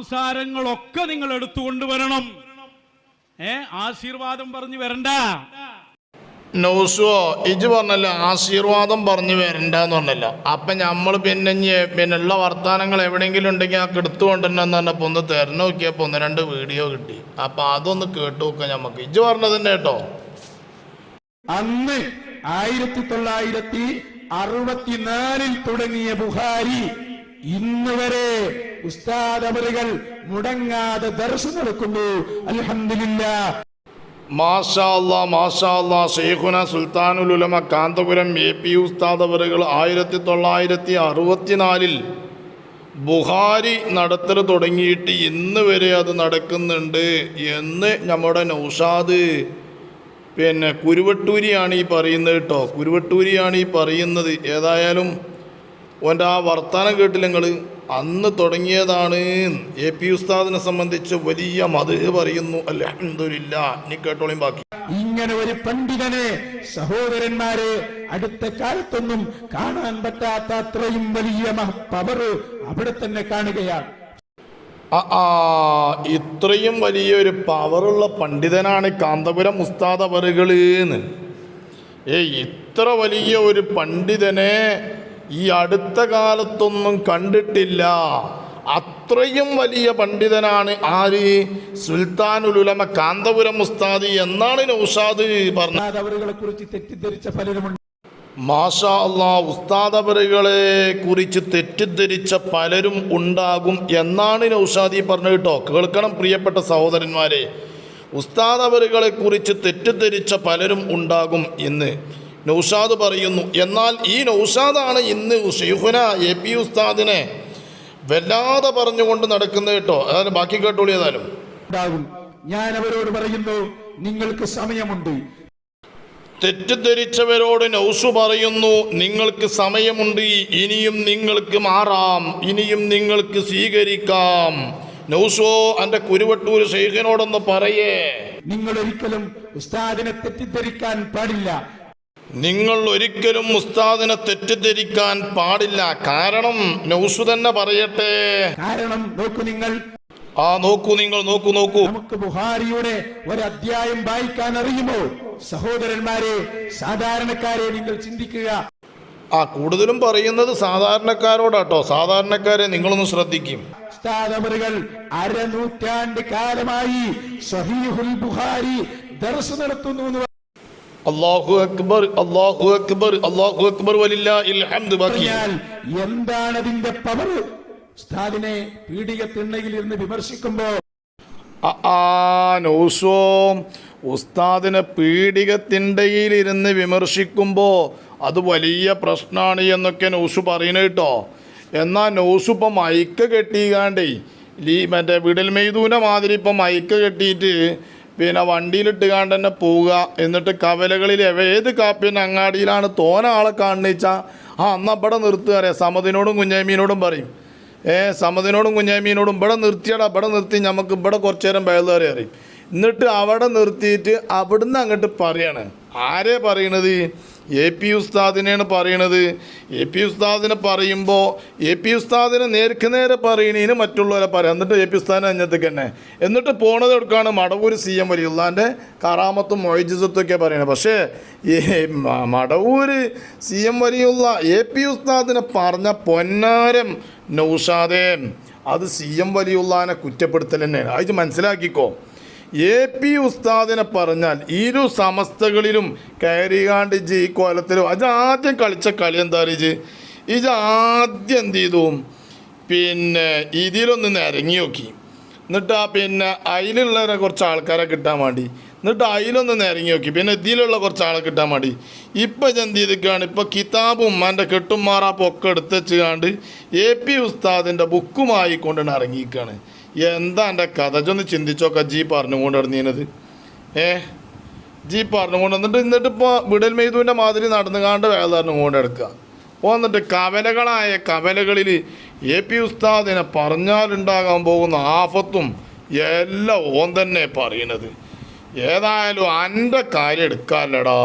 സംസാരങ്ങളൊക്കെ നിങ്ങൾ എടുത്തുകൊണ്ടുവരണം ഏ ആശീർവാദം പറഞ്ഞു വരണ്ട. നൗസുവോ ഇജ് പറഞ്ഞല്ല ആശീർവാദം പറഞ്ഞു വരണ്ട എന്ന് പറഞ്ഞല്ല. അപ്പം നമ്മൾ പിന്നെ പിന്നെ ഉള്ള വർത്തമാനങ്ങൾ എവിടെയെങ്കിലും ഉണ്ടെങ്കിൽ ആ കെടുത്തു കൊണ്ടുവരണമെന്ന് പറഞ്ഞപ്പോൾ ഒന്ന് തിരഞ്ഞു നോക്കിയപ്പോൾ ഒന്ന് രണ്ട് വീഡിയോ കിട്ടി. അപ്പം അതൊന്ന് കേട്ടു നോക്കാം നമുക്ക് ഇജ് പറഞ്ഞത് തന്നെ കേട്ടോ. അന്ന് ആയിരത്തി തൊള്ളായിരത്തി അറുപത്തിനാലിൽ തുടങ്ങിയ ബുഹാരി ഇന്ന് വരെ ഉസ്താദ് മുടങ്ങാതെ ദർശനം നടക്കുന്നു അലഹമില്ല മാഷാ അല്ലാ മാഷാ അല്ലാ ഷെയ്ഖുന സുൽത്താനുൽ ഉലമ കാന്തപുരം എ പി ഉസ്താദ് ആയിരത്തി തൊള്ളായിരത്തി അറുപത്തിനാലിൽ ബുഹാരി നടത്തൽ തുടങ്ങിയിട്ട് ഇന്ന് വരെ അത് നടക്കുന്നുണ്ട് എന്ന് നമ്മുടെ നൗഷാദ് പിന്നെ കുരുവട്ടൂരിയാണ് ഈ പറയുന്നത് കേട്ടോ. കുരുവട്ടൂരിയാണ് ഈ പറയുന്നത്. ഏതായാലും ഓന്റെ ആ വർത്തമാനം കേട്ടില്ല നിങ്ങൾ അന്ന് തുടങ്ങിയതാണ്. എ പി ഉസ്താദിനെ സംബന്ധിച്ച് വലിയ മത് പറയുന്നു. അല്ല നീ കേട്ടോളിയും ബാക്കി. ഇങ്ങനെ ഒരു പണ്ഡിതനെ സഹോദരന്മാരെ അടുത്ത കാലത്തൊന്നും കാണാൻ പറ്റാത്ത അത്രയും വലിയ പവർ അവിടെ തന്നെ കാണുകയാണ്. ഇത്രയും വലിയൊരു പവറുള്ള പണ്ഡിതനാണ് കാന്തപുരം ഉസ്താദ് അവറുകൾ ഏ ഇത്ര വലിയ ഒരു പണ്ഡിതനെ ഈ അടുത്ത കാലത്തൊന്നും കണ്ടിട്ടില്ല. അത്രയും വലിയ പണ്ഡിതനാണ് ആര്? സുൽത്താനുലുലമ കാന്തപുരം മുസ്താദി എന്നാണ് നൗഷാദ് പറഞ്ഞത്. അവറുകളെ കുറിച്ച് തെറ്റിദ്ധരിച്ച പലരുമുണ്ട്. മാഷാ അള്ളാ ഉസ്താദവറുകളെ കുറിച്ച് തെറ്റിദ്ധരിച്ച പലരും ഉണ്ടാകും എന്നാണ് നൗഷാദി പറഞ്ഞു കേട്ടോ. കേൾക്കണം പ്രിയപ്പെട്ട സഹോദരന്മാരെ. ഉസ്താദവറുകളെ കുറിച്ച് തെറ്റിദ്ധരിച്ച പലരും ഉണ്ടാകും ഇന്ന് നൗഷാദ് പറയുന്നു എന്നാൽ ഈ നൗഷാദാണ് ഇന്ന് ഷെയ്ഖുന എ പി ഉസ്താദിനെ വല്ലാതെ പറഞ്ഞുകൊണ്ട് നടക്കുന്നത് കേട്ടോ. അതായത് ബാക്കി കേട്ടോളി ഏതായാലും. ഞാൻ അവരോട് പറയുന്നു നിങ്ങൾക്ക് സമയമുണ്ട്. തെറ്റിദ്ധരിച്ചവരോട് നൗസു പറയുന്നു നിങ്ങൾക്ക് സമയമുണ്ട് ഇനിയും നിങ്ങൾക്ക് മാറാം ഇനിയും നിങ്ങൾക്ക് സ്വീകരിക്കാം. നൗസോ എന്റെ കുരുവട്ടൂർ ഷെയ്ഖിനോടൊന്ന് പറയേ. നിങ്ങൾ ഒരിക്കലും ഉസ്താദിനെ തെറ്റിദ്ധരിക്കാൻ പാടില്ല. നിങ്ങൾ ഒരിക്കലും ഉസ്താദിനെ തെറ്റിദ്ധരിക്കാൻ പാടില്ല. കാരണം നൗസു തന്നെ പറയട്ടെ. കാരണം നോക്കൂ നിങ്ങൾ. ആ നോക്കൂ നിങ്ങൾ നോക്കൂ നോക്കൂ. നമുക്ക് ബുഹാരിയുടെ ഒരു അധ്യായം വായിക്കാൻ അറിയുമോ? സഹോദരന്മാരെ സാധാരണക്കാരെ നിങ്ങൾ ചിന്തിക്കുക. ആ കൂടുതലും പറയുന്നത് സാധാരണക്കാരോടാട്ടോ. സാധാരണക്കാരെ നിങ്ങളൊന്ന് ശ്രദ്ധിക്കും. അരനൂറ്റാണ്ട് കാലമായി സഹീഹുൽ ബുഹാരി ദർശനം നടത്തുന്നു അള്ളാഹു അക്ബർ അള്ളാഹു അക്ബർ അള്ളാഹു അക്ബർ എന്താണ് അതിന്റെ പവർ ഉസ്താദിനെ പീഡിക തിണ്ണയിൽ ഇരുന്ന് വിമർശിക്കുമ്പോ നൗസോ ഉസ്താദിനെ പീഡികത്തിന്റെയിലിരുന്ന് വിമർശിക്കുമ്പോൾ അത് വലിയ പ്രശ്നമാണ് എന്നൊക്കെ നൗസു പറയുന്നത് കേട്ടോ. എന്നാൽ നൗസു ഇപ്പം മയക്ക് കെട്ടിക്കാണ്ടേ ലീ മറ്റേ വിടൽ മെയ്തൂന മാതിരി ഇപ്പം മയക്ക് കെട്ടിയിട്ട് പിന്നെ വണ്ടിയിലിട്ട് കാണ്ട് തന്നെ പോവുക. എന്നിട്ട് കവലകളിൽ ഏത് കാപ്പിന്റെ അങ്ങാടിയിലാണ് തോന ആളെ കാണുന്നേച്ചാൽ ആ അന്ന് അവിടെ നിർത്തുക അറിയാം. സമതിനോടും കുഞ്ഞാമീനോടും പറയും. ഏ സമതിനോടും കുഞ്ഞാമീനോടും ഇവിടെ നിർത്തിയടാ ഇവിടെ നിർത്തി നമുക്ക് ഇവിടെ കുറച്ചു നേരം ബയലുകാരെ അറിയും എന്നിട്ട് അവിടെ നിർത്തിയിട്ട് അവിടുന്ന് അങ്ങോട്ട് പറയാണ്. ആരെ പറയണത്? എ പി ഉസ്താദിനെയാണ് പറയണത്. എ പി ഉസ്താദിനെ പറയുമ്പോൾ എ പി ഉസ്താദിനെ നേർക്ക് നേരെ പറയണേന് മറ്റുള്ളവരെ പറയാം. എന്നിട്ട് എ പി ഉസ്താദിനെ അഞ്ഞത്തേക്ക് തന്നെ. എന്നിട്ട് പോണത് എടുക്കാണ് മടവൂർ സി എം വലിയുള്ളാന്റെ കറാമത്തും മൊയ്ജിസത്തും ഒക്കെ പറയണത്. പക്ഷേ Madavoor C M വലിയുള്ള A P ഉസ്താദിനെ പറഞ്ഞ പൊന്നാരം നൗഷാദേ അത് സി എം വലിയുള്ളാനെ കുറ്റപ്പെടുത്തൽ തന്നെയാണ്. അത് മനസ്സിലാക്കിക്കോ. എ പി ഉസ്താദിനെ പറഞ്ഞാൽ ഇരു സമസ്തകളിലും കയറികാണ്ട് ഇജ്ജ് ഈ കോലത്തിലും അത് ആദ്യം കളിച്ച കളി എന്താ അറിയിച്ച് ഇത് ആദ്യം എന്ത് ചെയ്തു? പിന്നെ ഇതിലൊന്ന് നിരങ്ങി നോക്കി. എന്നിട്ട് പിന്നെ അതിലുള്ളവരെ കുറച്ച് ആൾക്കാരെ കിട്ടാൻ വേണ്ടി. എന്നിട്ട് അതിലൊന്ന് നിരങ്ങി നോക്കി. പിന്നെ ഇതിലുള്ള കുറച്ച് ആളെ കിട്ടാൻ വേണ്ടി ഇപ്പം എന്ത് ചെയ്തിക്കാണ്? ഇപ്പം കിതാബും എന്റെ കെട്ടും മാറാപ്പും ഒക്കെ എടുത്ത് വെച്ചുകാണ്ട് എ പി ഉസ്താദിന്റെ ബുക്കുമായി കൊണ്ടുവന്ന് ഇറങ്ങിയിരിക്കുകയാണ് എന്താ എന്റെ കഥ? ചൊന്ന് ചിന്തിച്ചോക്ക ജി പറഞ്ഞുകൊണ്ട് ഇറങ്ങിയത് ഏ? ജി പറഞ്ഞുകൊണ്ട് എന്നിട്ട് എന്നിട്ട് ഇപ്പോൾ വിടൽ മെയ്തുവിന്റെ മാതിരി നടന്നുകാണ്ട് വേദ കൊണ്ട് എടുക്കുക അപ്പോൾ വന്നിട്ട് കവലകളായ കവലകളിൽ എ പി ഉസ്താദിനെ പറഞ്ഞാലുണ്ടാകാൻ പോകുന്ന ആഫത്തും എല്ലാം ഓൻ തന്നെ പറയണത് ഏതായാലും എന്റെ കാര്യം എടുക്കാമല്ലടാ